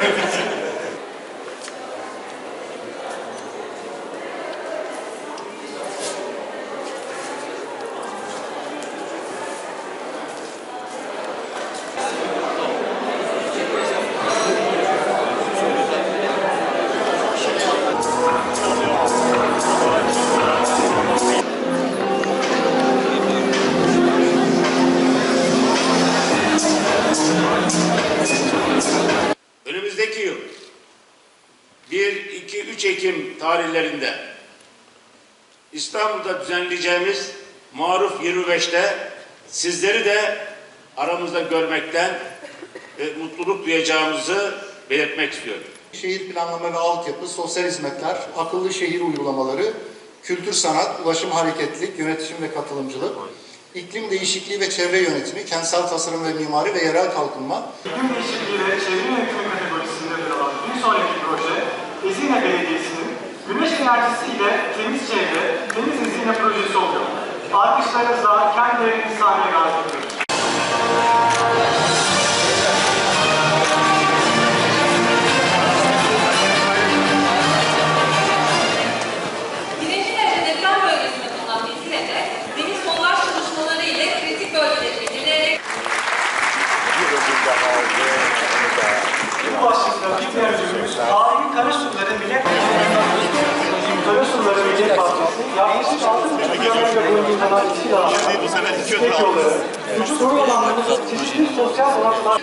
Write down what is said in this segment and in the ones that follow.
Önümüzdeki 3 Ekim tarihlerinde İstanbul'da düzenleyeceğimiz Maruf 25'te sizleri de aramızda görmekten e, mutluluk duyacağımızı belirtmek istiyorum. Şehir planlama ve altyapı, sosyal hizmetler, akıllı şehir uygulamaları, kültür sanat, ulaşım hareketlilik, yönetişim ve katılımcılık, iklim değişikliği ve çevre yönetimi, kentsel tasarım ve mimari ve yerel kalkınma, İklim değişikliği ve çevre yönetimi kategorisinde yer alan bir sonraki proje, enerjisiyle temiz çevre, temiz Ezine projesi oluyor. Alkışlarınızla kendilerini sahneye davet ediyoruz. Bu başlıkta bir diğer ürünümüz Tarihi Karasuları Millet Karasuları Millet Bahçesi yaklaşık 6,5 kilometre boyunca uzanan iki dağ, tek yolları, vücut soru alanlarında çeşitli sosyal sanatlar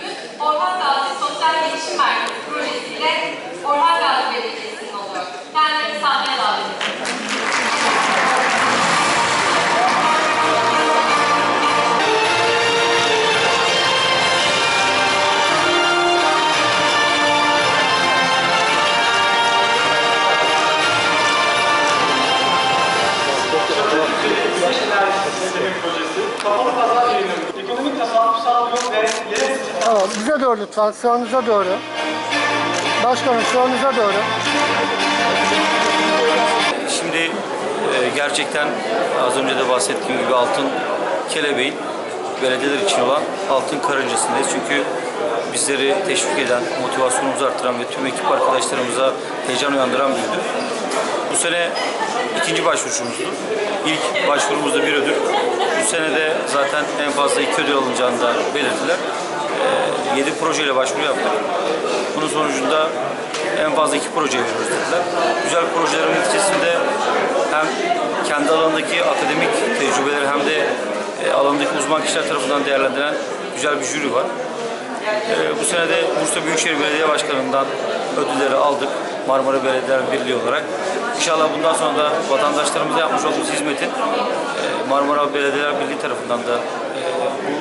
kapalı pazar yerinin ekonomik tasarruf sağlıyor ve yerel Tamam, bize doğru lütfen, sağınıza doğru. Başkanım sağınıza doğru. Şimdi e, gerçekten az önce de bahsettiğim gibi altın kelebeğin belediyeler için olan altın karıncasındayız. Çünkü bizleri teşvik eden, motivasyonumuzu artıran ve tüm ekip arkadaşlarımıza heyecan uyandıran bir ödül. Bu sene ikinci başvuruşumuzdu. İlk başvurumuzda bir ödül. Bu sene de zaten en fazla iki ödül alınacağını da belirttiler. 7 projeyle başvuru yaptık. Bunun sonucunda en fazla iki proje veriyoruz dediler. Güzel projelerin neticesinde hem kendi alanındaki akademik tecrübeleri hem de e, alandaki uzman kişiler tarafından değerlendiren güzel bir jüri var. E, bu sene de Bursa Büyükşehir Belediye Başkanı'ndan ödülleri aldık. Marmara Belediyeler Birliği olarak. İnşallah bundan sonra da vatandaşlarımıza yapmış olduğumuz hizmetin e, Marmara Belediyeler Birliği tarafından da e,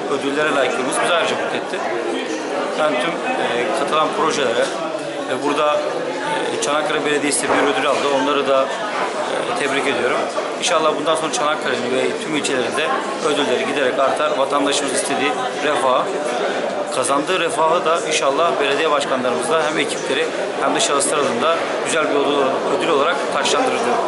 bu ödüllere layıklığımız bizi ayrıca mutlu etti. Ben tüm e, katılan projelere ve burada Çanakkale Belediyesi bir ödül aldı. Onları da tebrik ediyorum. İnşallah bundan sonra Çanakkale'nin ve tüm ilçelerinde ödülleri giderek artar. Vatandaşımız istediği refah, kazandığı refahı da inşallah belediye başkanlarımızla hem ekipleri hem de şahıslar adına güzel bir ödül, olarak taşlandırır diyorum.